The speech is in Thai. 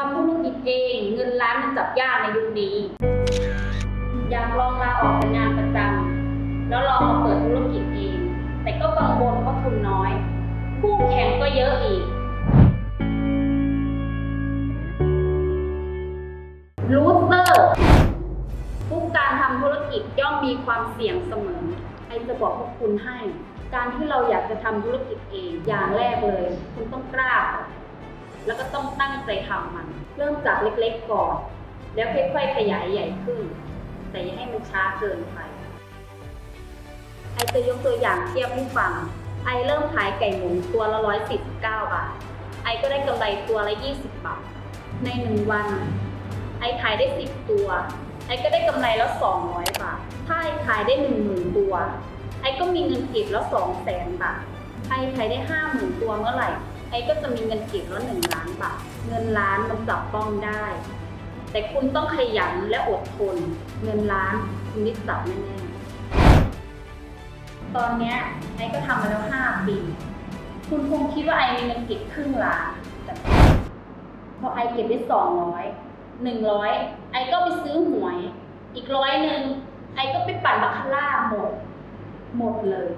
ทำธุรกิจเอง เงินล้านมันจับยากในยุคนี้ อยากลองลาออกจากงานประจำแล้วลองมาเปิดธุรกิจเอง แต่ก็กังวลเพราทุนน้อย คู่แข่งก็เยอะอีก รูเตอร์ทุกการทำธุรกิจย่อมมีความเสี่ยงเสมอ ไอจะบอกพวกคุณให้ การที่เราอยากจะทำธุรกิจเองอย่างแรกเลย คุณต้องกล้าก่อน แล้วก็ต้องตั้งใจทำมัน เริ่มจากเล็กๆก่อน แล้วค่อยๆขยายใหญ่ขึ้น แต่อย่าให้มันช้าเกินไป ไอจะยกตัวอย่างเทียบให้ฟัง ไอเริ่มขายไก่หมุนตัวละ149บาท ไอก็ได้กำไรตัวละ20บาท ในหนึ่งวัน ไอขายได้10ตัว ไอก็ได้กำไรแล้ว200บาท ถ้าไอขายได้10,000ตัว ไอก็มีเงินเก็บแล้ว200,000บาท ไอขายได้50,000ตัวเมื่อไหร่ ไอ้ก็จะมีเงินเก็บแล้ว1ล้านบาท เงินล้านมันจับต้องได้ แต่คุณต้องขยันและอดทน เงินล้านคุณได้จับแน่ๆ ตอนเนี้ยไอ้ก็ทำมาแล้ว5ปี คุณคงคิดว่าไอ้มีเงินเก็บครึ่งล้าน แต่พอไอ้เก็บได้สองร้อยหนึ่งร้อยไอก็ไปซื้อหวย อีกร้อยหนึ่งไอ้ก็ไปปั่นบาคาร่าหมด หมดเลย